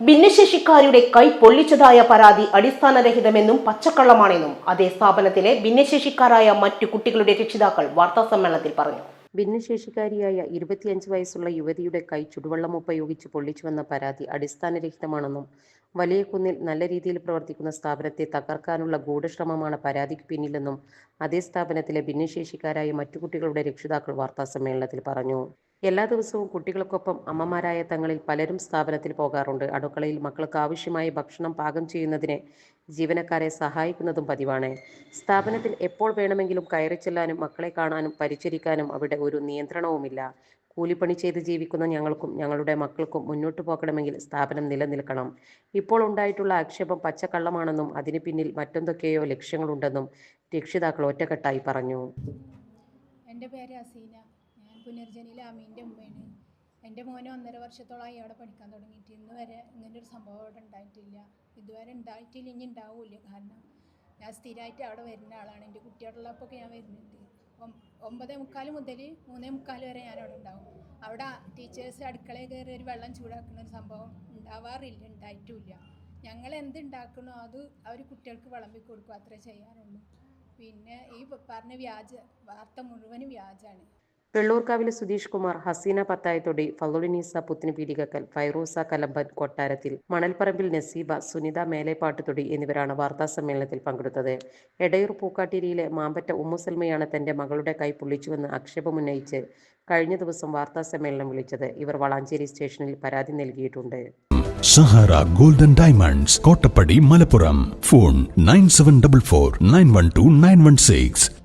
ഭിന്നശേഷിക്കാരുടെ കൈ പൊള്ളിച്ചതായ പരാതി അടിസ്ഥാനരഹിതമെന്നും പച്ചക്കള്ളമാണെന്നും അതേ സ്ഥാപനത്തിലെ ഭിന്നശേഷിക്കാരായ മറ്റു കുട്ടികളുടെ രക്ഷിതാക്കൾ വാർത്താസമ്മേളനത്തിൽ പറഞ്ഞു. ഭിന്നശേഷിക്കാരിയായ ഇരുപത്തിയഞ്ച് വയസ്സുള്ള യുവതിയുടെ കൈ ചുടുവെള്ളം ഉപയോഗിച്ച് പൊള്ളിച്ചുവെന്ന പരാതി അടിസ്ഥാനരഹിതമാണെന്നും വലിയ കുന്നിൽ നല്ല രീതിയിൽ പ്രവർത്തിക്കുന്ന സ്ഥാപനത്തെ തകർക്കാനുള്ള ഗൂഢശ്രമമാണ് പരാതിക്ക് പിന്നിലെന്നും അതേ സ്ഥാപനത്തിലെ ഭിന്നശേഷിക്കാരായ മറ്റു കുട്ടികളുടെ രക്ഷിതാക്കൾ വാർത്താസമ്മേളനത്തിൽ പറഞ്ഞു. എല്ലാ ദിവസവും കുട്ടികൾക്കൊപ്പം അമ്മമാരായ തങ്ങളിൽ പലരും സ്ഥാപനത്തിൽ പോകാറുണ്ട്. അടുക്കളയിൽ മക്കൾക്ക് ആവശ്യമായ ഭക്ഷണം പാകം ചെയ്യുന്നതിന് ജീവനക്കാരെ സഹായിക്കുന്നതും പതിവാണ്. സ്ഥാപനത്തിൽ എപ്പോൾ വേണമെങ്കിലും കയറി ചെല്ലാനും മക്കളെ കാണാനും പരിചരിക്കാനും അവിടെ ഒരു നിയന്ത്രണവുമില്ല. കൂലിപ്പണി ചെയ്ത് ജീവിക്കുന്ന ഞങ്ങൾക്കും ഞങ്ങളുടെ മക്കൾക്കും മുന്നോട്ട് പോകണമെങ്കിൽ സ്ഥാപനം നിലനിൽക്കണം. ഇപ്പോൾ ഉണ്ടായിട്ടുള്ള ആക്ഷേപം പച്ചക്കള്ളമാണെന്നും അതിന് പിന്നിൽ മറ്റെന്തൊക്കെയോ ലക്ഷ്യങ്ങളുണ്ടെന്നും രക്ഷിതാക്കൾ ഒറ്റക്കെട്ടായി പറഞ്ഞു. എന്റെ പേര് അസീന. ഞാൻ പുനർജനിയിലെ അമീന്റെ ഉമ്മയാണ്. എന്റെ മോനെ ഒന്നര വർഷത്തോളമായി അവിടെ പഠിക്കാൻ തുടങ്ങിയിട്ട്. ഇന്ന് വരെ ഇങ്ങനെ ഒരു സംഭവം അവിടെ ഉണ്ടായിട്ടില്ല. ഇതുവരെ ഉണ്ടായിട്ടില്ല ഇനി ഉണ്ടാവില്ല. കാരണം ഞാൻ സ്ഥിരമായിട്ട് അവിടെ വരുന്ന ആളാണ്. എന്റെ കുട്ടിയോടുള്ളപ്പോഴൊക്കെ ഞാൻ വരുന്നുണ്ട്. ഒമ്പതേ മുക്കാൽ മുതൽ മൂന്നേ മുക്കാൽ വരെ ഞാൻ അവിടെ ഉണ്ടാവും. അവിടെ ടീച്ചേഴ്സ് അടുക്കളയിൽ കയറി ഒരു വെള്ളം ചൂടാക്കുന്ന ഒരു സംഭവം ഉണ്ടാവാറില്ല ഉണ്ടായിട്ടില്ല. ഞങ്ങൾ എന്ത് ഉണ്ടാക്കണോ അത് അവർ കുട്ടികൾക്ക് വിളമ്പി കൊടുക്കും. അത്രേ ചെയ്യാറുള്ളൂ. പിന്നെ ഈ പറഞ്ഞ വ്യാജ വാർത്ത മുഴുവനും വ്യാജാണ് വെള്ളൂർക്കാവിലെ സുധീഷ് കുമാർ ഹസീന പത്തായത്തൊടി പുത്തിന് പീടികക്കൽ ഫൈറൂസ കലമ്പൻ കൊട്ടാരത്തിൽ മണൽപ്പറമ്പിൽ നസീബ സുനിത മേലേപ്പാട്ടുതൊടി എന്നിവരാണ് വാർത്താ സമ്മേളനത്തിൽ പങ്കെടുത്തത്. എടയൂർ പൂക്കാട്ടിരിയിലെ മാമ്പറ്റ ഉമ്മുസൽമയാണ് തന്റെ മകളുടെ കൈ പൊള്ളിച്ചുവെന്ന് ആക്ഷേപമുന്നയിച്ച് കഴിഞ്ഞ ദിവസം വാർത്താ സമ്മേളനം വിളിച്ചത്. ഇവർ വളാഞ്ചേരി സ്റ്റേഷനിൽ പരാതി നൽകിയിട്ടുണ്ട്. Sahara golden diamonds Kottappadi Malappuram. Phone nine seven double four nine one two nine one six.